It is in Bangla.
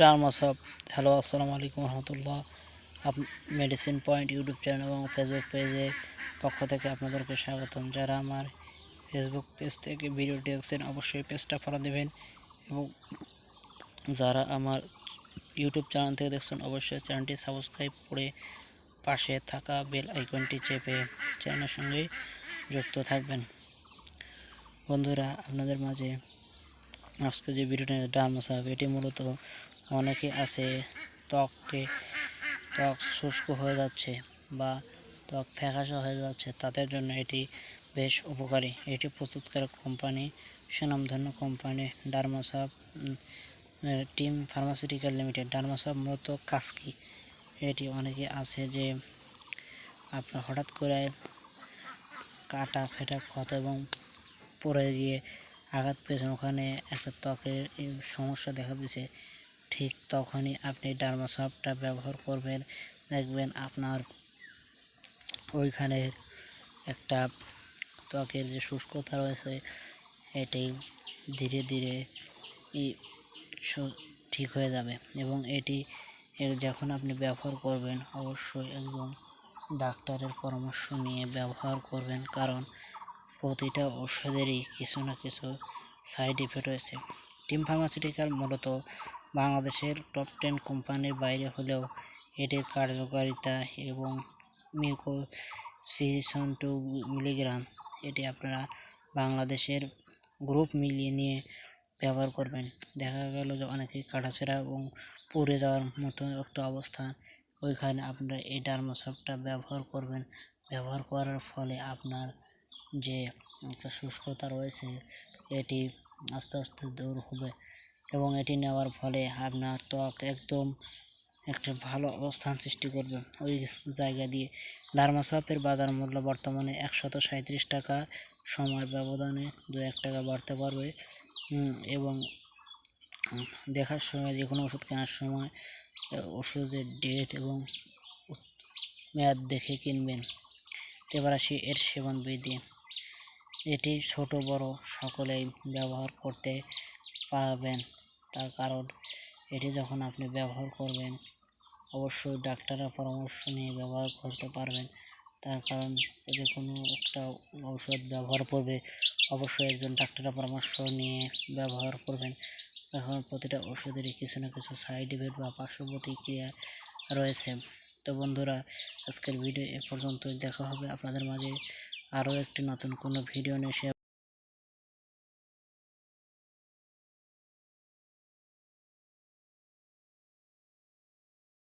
টার্মাসব হ্যালো, আসসালামু আলাইকুম রহমতুল্লাহ। আপ, মেডিসিন পয়েন্ট ইউটিউব চ্যানেল এবং ফেসবুক পেজে পক্ষ থেকে আপনাদেরকে স্বাগতম। যারা আমার ফেসবুক পেজ থেকে ভিডিও দেখছেন, অবশ্যই পেজটা ফলো দেবেন এবং যারা আমার ইউটিউব চ্যানেল থেকে দেখছেন, অবশ্যই চ্যানেলটি সাবস্ক্রাইব করে পাশে থাকা বেল আইকনটি চেপে চ্যানেলের সঙ্গে যুক্ত থাকবেন। বন্ধুরা, আপনাদের মাঝে আজকে যে ভিডিওটা ডাল মশাব এটি মূলত অনেকে আছে, ত্বককে, ত্বক শুষ্ক হয়ে যাচ্ছে বা ত্বক ফ্যাকাশে হয়ে যাচ্ছে, তাদের জন্য এটি বেশ উপকারী। এটি প্রস্তুতকারক কোম্পানি, সুনামধন্য কোম্পানি ডার্মাসাপ টিম ফার্মাসিউটিক্যাল লিমিটেড ডার্মাসাপ মূলত কাস্কি। এটি অনেকে আছে যে আপনার হঠাৎ করে কাটা, সেটা ক্ষত এবং পড়ে গিয়ে আঘাত পেয়েছেন, ওখানে একটা ত্বকের সমস্যা দেখা দিয়েছে। ঠিক তখনই আপনি ডার্মাসপটা ব্যবহার করবেন। দেখবেন আপনার ওইখানে একটা ত্বকের যে শুষ্কতা রয়েছে, এটি ধীরে ধীরে ঠিক হয়ে যাবে এবং এটি যখন আপনি ব্যবহার করবেন, অবশ্যই একজন ডাক্তারের পরামর্শ নিয়ে ব্যবহার করবেন কারণ প্রতিটা ওষুধেরই কিছু না কিছু সাইড ইফেক্ট রয়েছে। টিম ফার্মাসিউটিক্যাল মূলত বাংলাদেশের টপ টেন কোম্পানির বাইরে হলেও এটির কার্যকারিতা এবং মিউকোসফিশন টু মিলিগ্রাম এটি আপনারা বাংলাদেশের গ্রুপ মিলিয়ে নিয়ে ব্যবহার করবেন। দেখা গেল যে অনেকেই কাটাছেঁড়া এবং পুড়ে যাওয়ার মতো একটা অবস্থান ওইখানে আপনারা এই ডার্মাসপটা ব্যবহার করবেন। ব্যবহার করার ফলে আপনার যে একটা শুষ্কতা রয়েছে, এটি আস্তে আস্তে দূর হবে। এবং এটি নেওয়ার ফলে আপনার ত্বক একদম একটা ভালো অবস্থান সৃষ্টি করবে। ওই জায়গা দিয়ে ডার্মাসপের বাজার মূল্য বর্তমানে একশত সাঁত্রিশ টাকা সময় ব্যবধানে দু এক টাকা বাড়তে পারবে। এবং দেখার সময় যে কোনো ওষুধ কেনার সময় ওষুধের ডেট এবং মেয়াদ দেখে কিনবেন। এবার আসি এর সেবন বিধি। এটি ছোট, বড় সকলেই ব্যবহার করতে পারবেন। তার কারণ এটি যখন আপনি ব্যবহার করবেন, অবশ্যই ডাক্তারের পরামর্শ নিয়ে ব্যবহার করতে পারবেন। তার কারণ যে কোনো একটা ঔষধ ব্যবহার করবে, অবশ্যই একজন ডাক্তারের পরামর্শ নিয়ে ব্যবহার করবেন। এখন প্রতিটা ওষুধেরই কিছু না কিছু সাইড ইফেক্ট বা পার্শ্ব প্রতিক্রিয়া রয়েছে। তো বন্ধুরা, আজকের ভিডিও এ পর্যন্তই। দেখা হবে আপনাদের মাঝে আরও একটি নতুন কোনো ভিডিও নিয়ে।